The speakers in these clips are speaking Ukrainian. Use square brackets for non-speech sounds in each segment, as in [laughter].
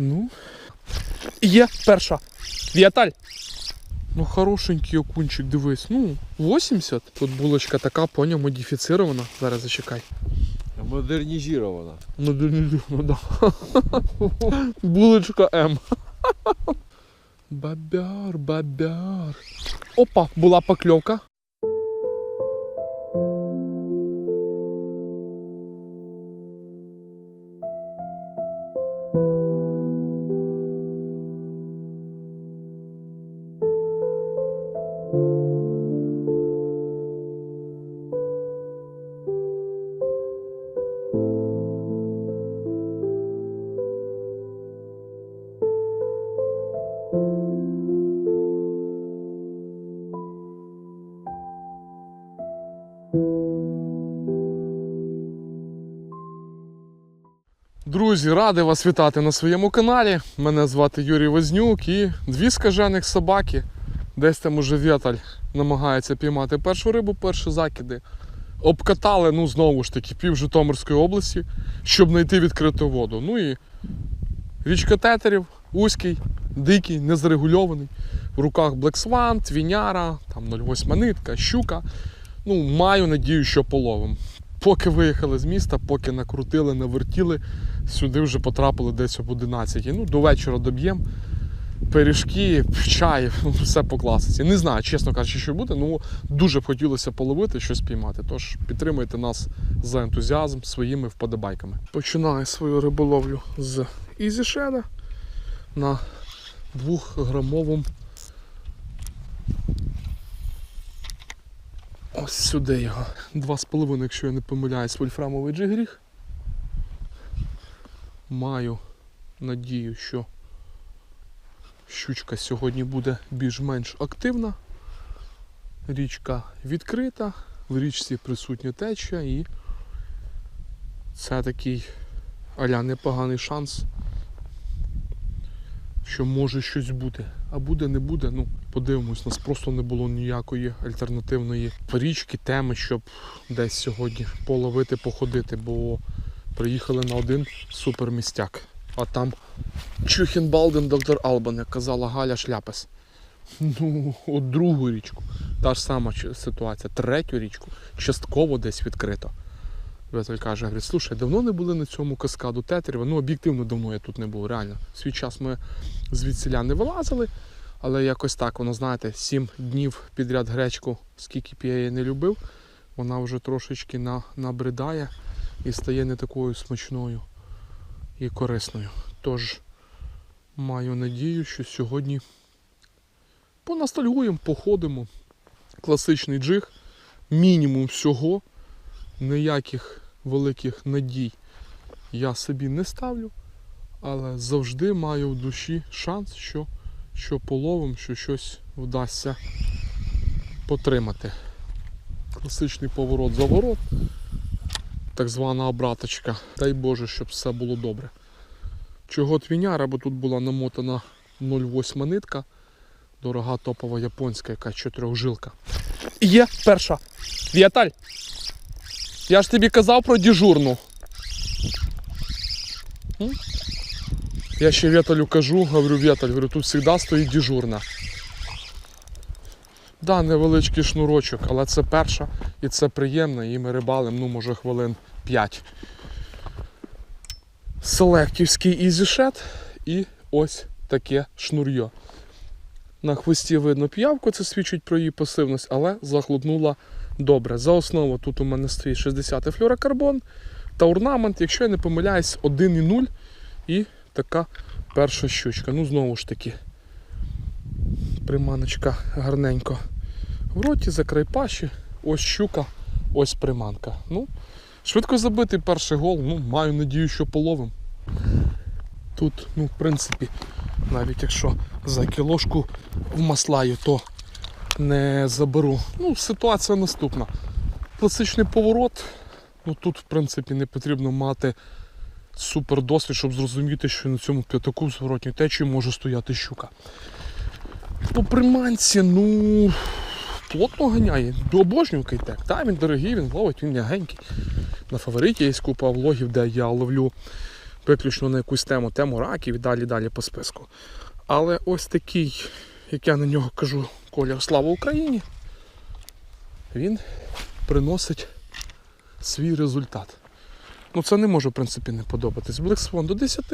Ну. Є перша. Віталь. Ну, хорошенький окунчик, дивись. Ну, 80. Тут булочка така, поняв, модифіцірована. Зараз зачекай. Модернізована. Ну, да, ну, [laughs] да. Булочка М. [laughs] Бабяр, бабяр. Опа, була покльовка. Друзі, радий вас вітати на своєму каналі. Мене звати Юрій Вознюк і дві скажених собаки. Десь там уже Вєталь намагається піймати першу рибу, перші закиди. Обкатали, ну знову ж таки, пів Житомирської області, щоб знайти відкриту воду. Ну і річка тетерів, вузький, дикий, незарегульований. В руках Black Swan, твіняра, там 0,8 нитка, щука. Ну, маю надію, що половим. Поки виїхали з міста, поки накрутили, навертіли, сюди вже потрапили десь об 11. Ну, до вечора доб'ємо. Пиріжки, чай, [laughs] ну, все по класиці. Не знаю, чесно кажучи, що буде, ну дуже б хотілося половити, щось піймати. Тож підтримуйте нас за ентузіазм своїми вподобайками. Починаю свою риболовлю з Ізішеда на двохграмовому. Ось сюди його. Два з половиною, якщо я не помиляюсь, вольфрамовий джигріг. Маю надію, що щучка сьогодні буде більш-менш активна. Річка відкрита, в річці присутня течія і це такий аля непоганий шанс, що може щось бути. А буде, не буде, ну подивимось, у нас просто не було ніякої альтернативної річки, теми, щоб десь сьогодні половити, походити, бо приїхали на один супермістяк. А там Чухенбалден, доктор Албан, як казала Галя Шляпес. Ну, от другу річку. Та ж сама ситуація. Третю річку частково десь відкрито. Везель каже, говорить, слушай, давно не були на цьому каскаду Тетерева. Ну, об'єктивно давно я тут не був, реально. Свій час ми звідсіля не вилазили, але якось так, воно, знаєте, сім днів підряд гречку, скільки б я її не любив, вона вже трошечки на, набридає і стає не такою смачною і корисною. Тож маю надію, що сьогодні понастальгуємо, походимо. Класичний джиг, мінімум всього, ніяких великих надій я собі не ставлю, але завжди маю в душі шанс, що, що половим, що щось вдасться потримати. Класичний поворот заворот, так звана обраточка. Дай Боже, щоб все було добре. Чого твіняра, бо тут була намотана 0,8 нитка. Дорога топова японська, яка чотирьохжилка. Є перша. Віталь. Я ж тобі казав про дежурну. Я ще Віталю кажу, говорю, Віталь, говорю, тут завжди стоїть дежурна. Да, невеличкий шнурочок, але це перша і це приємно, і ми рибалим, ну, може, хвилин 5. Селектівський ізішет і ось таке шнур'йо. На хвості видно п'явку, це свідчить про її пасивність, але захлопнула добре. За основу тут у мене стоїть 60 флюорокарбон та орнамент, якщо я не помиляюсь, 1,0 і така перша щучка. Ну, знову ж таки, приманочка гарненько в роті, закрий пащі, ось щука, ось приманка. Ну, швидко забитий перший гол, ну, маю надію, що половим. Тут, ну, в принципі, навіть якщо за кілошку вмаслаю, то не заберу. Ну, ситуація наступна. Класичний поворот. Ну, тут, в принципі, не потрібно мати супер досвід, щоб зрозуміти, що на цьому п'ятаку в зворотній течії може стояти щука. По приманці, ну, плотно ганяє. До кейтек. Так, він дорогий, він ловить, він м'ягенький. На фавориті є купа влогів, де я ловлю виключно на якусь тему, тему раків і далі далі по списку. Але ось такий, як я на нього кажу, колір Слава Україні, він приносить свій результат. Ну це не може, в принципі, не подобатись. Swan до 10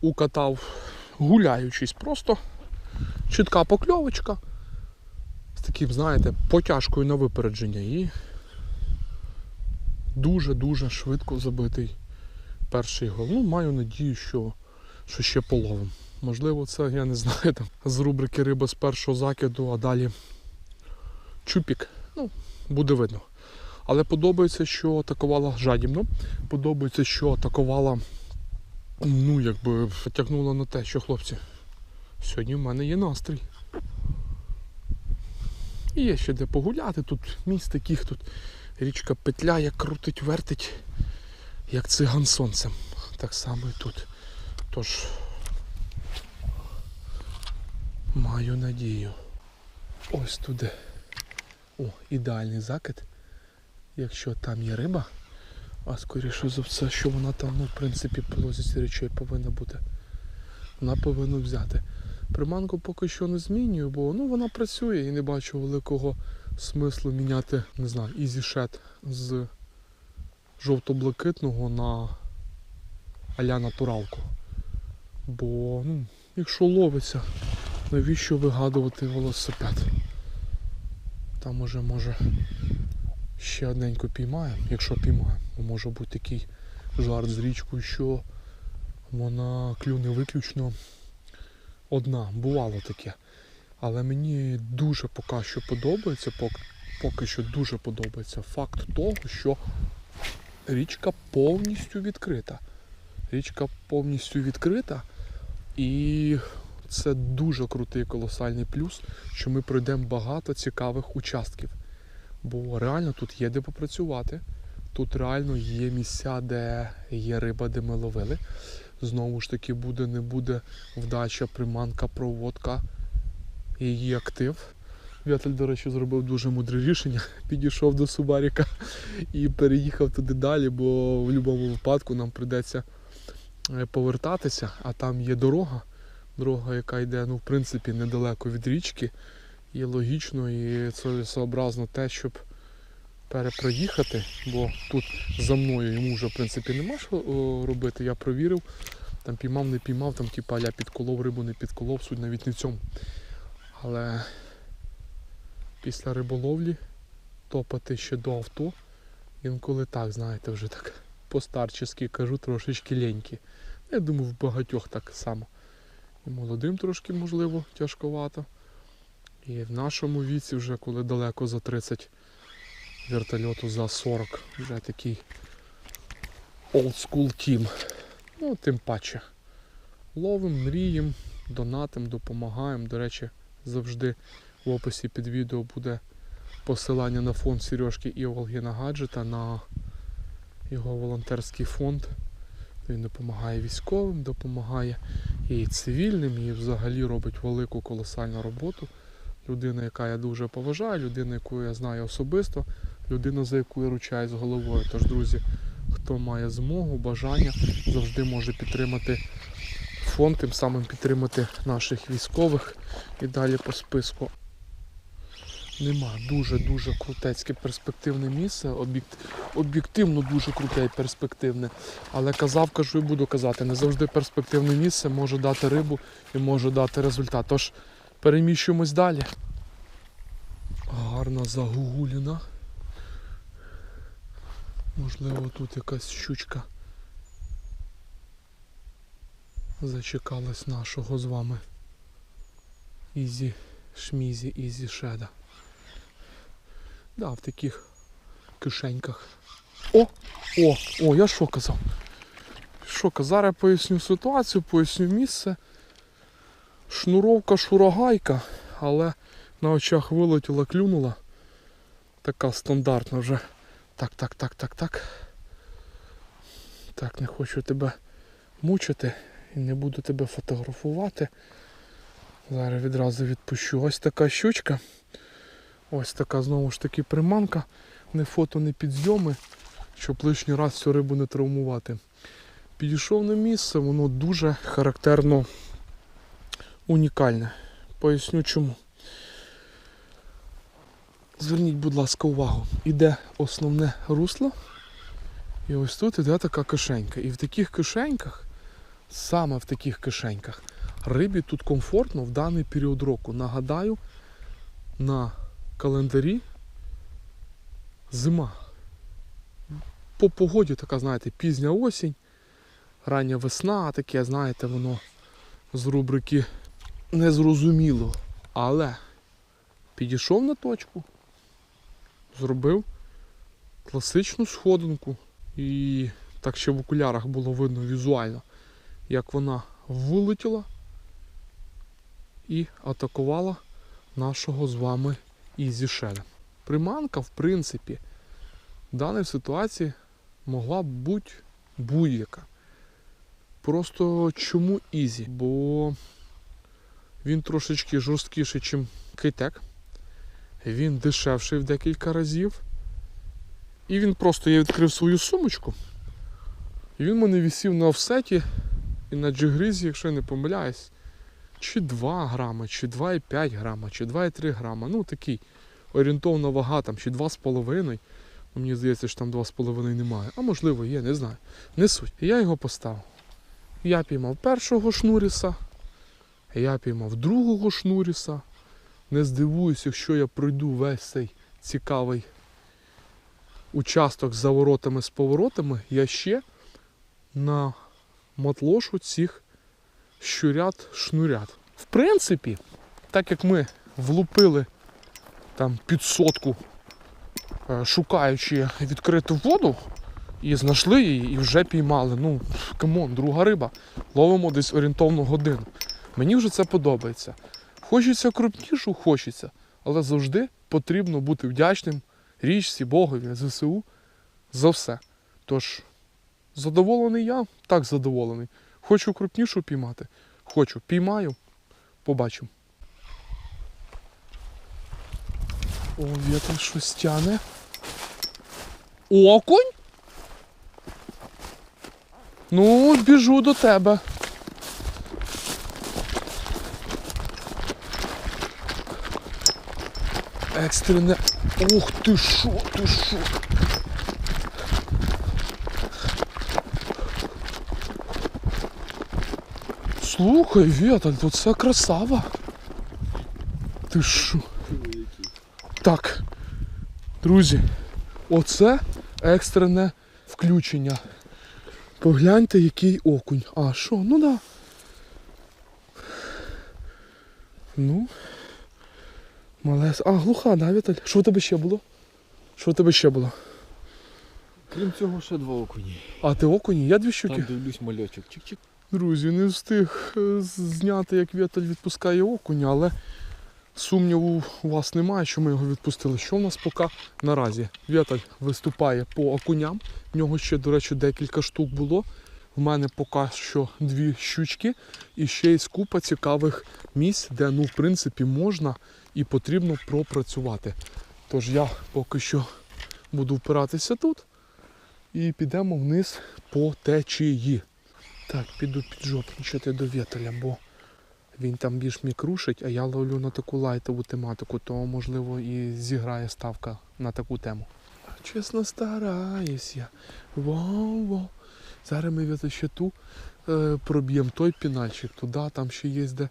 укатав, гуляючись, просто чітка покльовочка з таким, знаєте, потяжкою на випередження і дуже-дуже швидко забитий перший гол. Ну, маю надію, що, що ще половим. Можливо, це, я не знаю, там, з рубрики риба з першого закиду, а далі чупік. Ну, буде видно. Але подобається, що атакувала жадібно. Подобається, що атакувала, ну, якби тягнула на те, що хлопці. Сьогодні в мене є настрій. І є ще де погуляти. Тут місць таких, тут річка петляє, крутить, вертить, як циган сонцем. Так само і тут. Тож маю надію. Ось туди. О, ідеальний закид. Якщо там є риба, а скоріше за все, що вона там, ну, в принципі, по лозі повинна бути. Вона повинна взяти. Приманку поки що не змінюю, бо ну, вона працює і не бачу великого смислу міняти, не знаю, EasyShed з жовто-блакитного на аля натуралку. Бо, ну, якщо ловиться, навіщо вигадувати велосипед? Там уже може ще одненько піймаємо, якщо піймаємо. Може бути такий жарт з річкою, що вона клюне виключно одна. Бувало таке. Але мені дуже поки що подобається, поки, що дуже подобається факт того, що річка повністю відкрита. Річка повністю відкрита і це дуже крутий колосальний плюс, що ми пройдемо багато цікавих участків. Бо реально тут є де попрацювати. Тут реально є місця, де є риба, де ми ловили. Знову ж таки, буде, не буде вдача, приманка, проводка, її актив. Вятель, до речі, зробив дуже мудре рішення. [laughs] Підійшов до Субаріка [laughs] і переїхав туди далі, бо в будь-якому випадку нам прийдеться е, повертатися, а там є дорога. Дорога, яка йде, ну, в принципі, недалеко від річки. І логічно, і це сообразно те, щоб перепроїхати, бо тут за мною йому вже в принципі нема що робити. Я провірив, там піймав, не піймав, там типа аля підколов рибу, не підколов, суть навіть не в цьому. Але після риболовлі топати ще до авто, інколи так, знаєте, вже так постарчески кажу, трошечки ленькі. Я думаю, в багатьох так само. І молодим трошки, можливо, тяжковато. І в нашому віці, вже коли далеко за 30 вертольоту за 40, вже такий school team. Ну, тим паче. Ловим, мрієм, донатим, допомагаємо. До речі, завжди в описі під відео буде посилання на фонд Сережки і Олгіна Гаджета на його волонтерський фонд. Він допомагає військовим, допомагає і цивільним, і взагалі робить велику колосальну роботу. Людина, яка я дуже поважаю, людина, яку я знаю особисто, людина, за яку я ручаюсь головою. Тож, друзі, хто має змогу, бажання, завжди може підтримати фонд, тим самим підтримати наших військових і далі по списку. Нема дуже-дуже крутецьке перспективне місце, об'єкт- об'єктивно дуже круте і перспективне. Але казав, кажу і буду казати, не завжди перспективне місце може дати рибу і може дати результат. Тож переміщуємось далі. Гарна загугуліна. Можливо, тут якась щучка зачекалась нашого з вами Ізі Шмізі, Ізі Шеда. Да, в таких кишеньках. О! О! О, я що казав? Що казав? Зараз поясню ситуацію, поясню місце. Шнуровка шурагайка, але на очах вилетіла, клюнула. Така стандартна вже. Так, так, так, так, так. Так, не хочу тебе мучити і не буду тебе фотографувати. Зараз відразу відпущу. Ось така щучка. Ось така знову ж таки приманка. Не фото, не підзйоми, щоб лишній раз цю рибу не травмувати. Підійшов на місце, воно дуже характерно унікальне. Поясню чому. Зверніть, будь ласка, увагу. Іде основне русло, і ось тут іде така кишенька. І в таких кишеньках, саме в таких кишеньках, рибі тут комфортно в даний період року. Нагадаю, на календарі зима. По погоді така, знаєте, пізня осінь, рання весна, таке, знаєте, воно з рубрики незрозуміло. Але підійшов на точку, зробив класичну сходинку. І так ще в окулярах було видно візуально, як вона вилетіла і атакувала нашого з вами Ізі Шеля. Приманка, в принципі, в даній ситуації могла б бути будь-яка. Просто чому Ізі? Бо він трошечки жорсткіший, ніж кейтек. Він дешевший в декілька разів. І він просто я відкрив свою сумочку. І він мене висів на офсеті і на джигризі, якщо я не помиляюсь, чи 2 грами, чи 2,5 грама, чи 2,3 грама. Ну такий орієнтовна вага, там, чи 2,5. Ну, Мені здається, що там 2,5 немає. А можливо є, не знаю. Не суть. І я його поставив. Я піймав першого шнуріса, я піймав другого шнуріса. Не здивуюсь, якщо я пройду весь цей цікавий участок з заворотами з поворотами, я ще на мотлошу цих щурят шнурят. В принципі, так як ми влупили там під сотку, е, шукаючи відкриту воду, і знайшли її і вже піймали. Ну, камон, друга риба. Ловимо десь орієнтовну годину. Мені вже це подобається. Хочеться крупнішу, хочеться, але завжди потрібно бути вдячним річці, Богові, ЗСУ за все. Тож, задоволений я, так задоволений. Хочу крупнішу піймати. Хочу, піймаю, побачимо. О, вітер щось тяне. Окунь? Ну, біжу до тебе. Екстрене. Ух ти шо, ти шо. Слухай, Віталь, тут це красава. Ти що? Так. Друзі, оце екстрене включення. Погляньте, який окунь. А, що? Ну да. Ну. Малес. А, глуха, да, Віталь? Що в тебе ще було? Що в тебе ще було? Крім цього, ще два окуні. А ти окуні? Я дві щуки. Там дивлюсь мальочок. Чик-чик. Друзі, не встиг е, зняти, як Віталь відпускає окуня, але сумніву у вас немає, що ми його відпустили. Що в нас поки наразі? Віталь виступає по окуням. В нього ще, до речі, декілька штук було. В мене поки що дві щучки і ще є купа цікавих місць, де ну, в принципі, можна і потрібно пропрацювати. Тож я поки що буду впиратися тут і підемо вниз по течії. Так, піду піджопничати до Вєтеля, бо він там більш мікрушить, а я ловлю на таку лайтову тематику, то можливо і зіграє ставка на таку тему. Чесно стараюсь я. Вау-вау. Зараз ми ще ту е, проб'ємо той пінальчик, туди там ще є де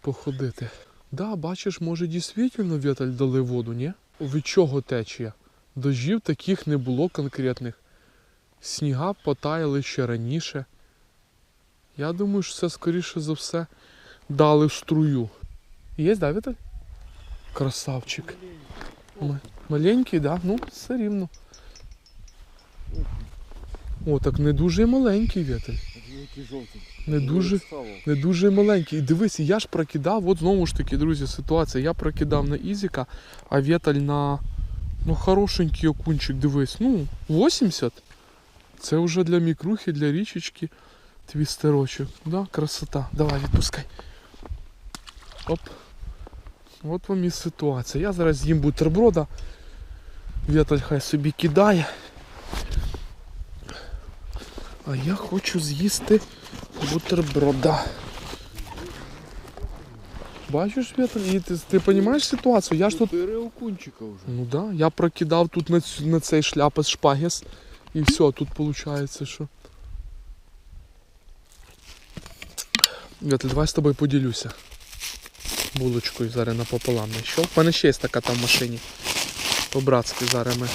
походити. Да, бачиш, може дійсно Вєтель дали воду, ні? Від чого течія? Дождів таких не було конкретних. Сніга потаяли ще раніше. Я думаю, що це скоріше за все дали в струю. Є, да, Віталь? Красавчик. Маленький, да? Ну, все рівно. О, так не дуже маленький Віталь. Жовтий. Не дуже, не дуже маленький. І дивись, я ж прокидав, от знову ж таки, друзі, ситуація. Я прокидав на Ізіка, а Віталь на ну, хорошенький окунчик, дивись, ну, 80. Це вже для мікрухи, для річечки. Твістерочок. Да? Красота. Давай, відпускай. Оп. От вам і ситуація. Я зараз з'їм бутерброда. Віталь хай собі кидає. А я хочу з'їсти бутерброда. Бачиш, Віталь, і ти, ти розумієш ситуацію? Я ж тут. Чотири окунчика вже. Ну так, да, я прокидав тут на, цю- на цей шляпис шпагіс. І все, тут виходить, що. Віталь, давай з тобою поділюся. Булочкою зараз напополам що. У мене ще є така там в машині. По-братськи зараз ми.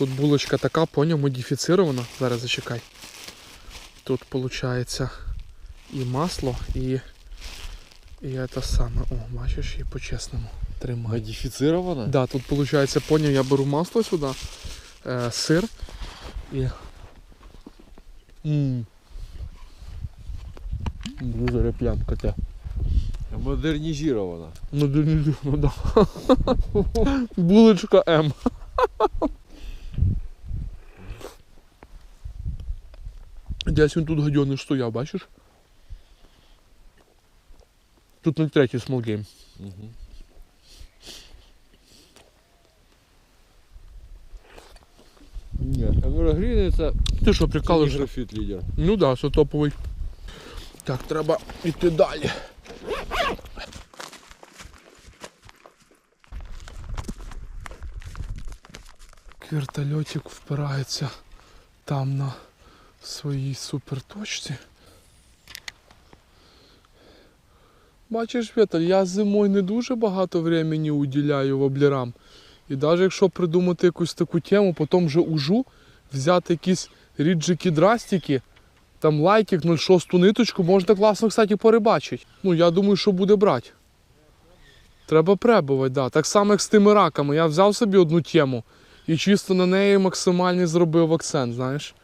Тут булочка така, поняв, модифіцірована. Зараз зачекай. Тут виходить і масло, і. І це саме. О, бачиш, і по-чесному. Тримай. Модифіцирована? Да, тут получается, понял, я беру масло сюда, э, сыр и... Ммм. Дуже плямка те. Модернізирована. Ну, да, не- ну да. Булочка М. Десь він тут гадьоний стояв, бачиш? Тут на третій small game. Угу. Ні, Еврогріни це Ти що, це прикалуєшся? графіт лідер. Ну да, це топовий. Так, треба йти далі. Вертольотик впирається там на своїй суперточці. Бачиш, Віталь, я зимою не дуже багато времени уділяю воблерам. І навіть якщо придумати якусь таку тему, потім вже ужу, взяти якісь ріджики драстики, там лайкик 0,6 ниточку, можна класно, кстати, порибачити. Ну, я думаю, що буде брати. Треба пребувати, да. Так само, як з тими раками. Я взяв собі одну тему і чисто на неї максимальний зробив акцент, знаєш.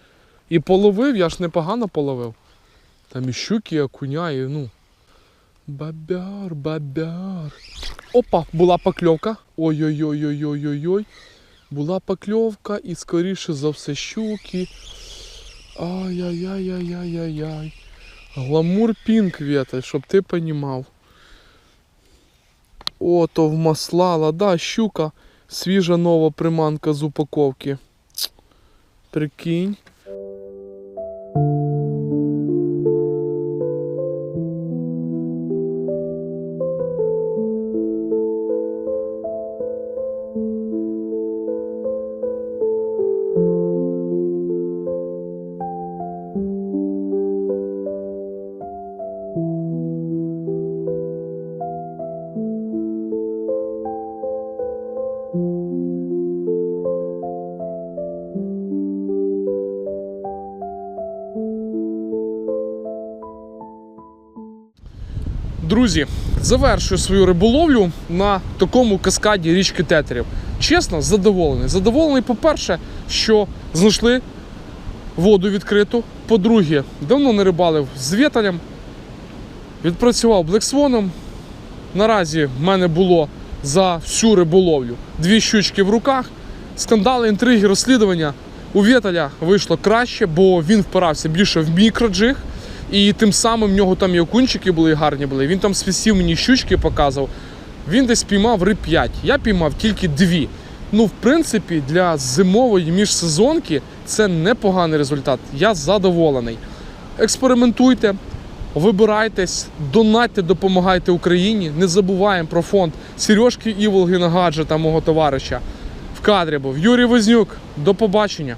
І половив, я ж непогано половив. Там і щуки, і окуня, і ну. Бабяр, бабяр. Опа, була покльовка. Ой-ой-ой-ой-ой-ой-ой. Була покльовка і скоріше за все щуки. Ай-яй-яй-яй-яй-яй. Гламур пінк, Вєта, щоб ти понімав. О, то вмаслала, да, щука. Свіжа нова приманка з упаковки. Прикинь. Друзі, завершую свою риболовлю на такому каскаді річки Тетерів. Чесно, задоволений. Задоволений, по-перше, що знайшли воду відкриту. По-друге, давно не рибалив з віталем. Відпрацював блексвоном. Наразі в мене було за всю риболовлю дві щучки в руках. Скандали, інтриги, розслідування. У Вєталя вийшло краще, бо він впирався більше в мікроджиг. І тим самим в нього там і окунчики були гарні були. Він там свісів мені щучки показував. Він десь піймав риб 5. Я піймав тільки 2. Ну, в принципі, для зимової міжсезонки це непоганий результат. Я задоволений. Експериментуйте, вибирайтесь, донатьте, допомагайте Україні. Не забуваємо про фонд Сережки Іволги на гаджета мого товариша. В кадрі був Юрій Вознюк. До побачення.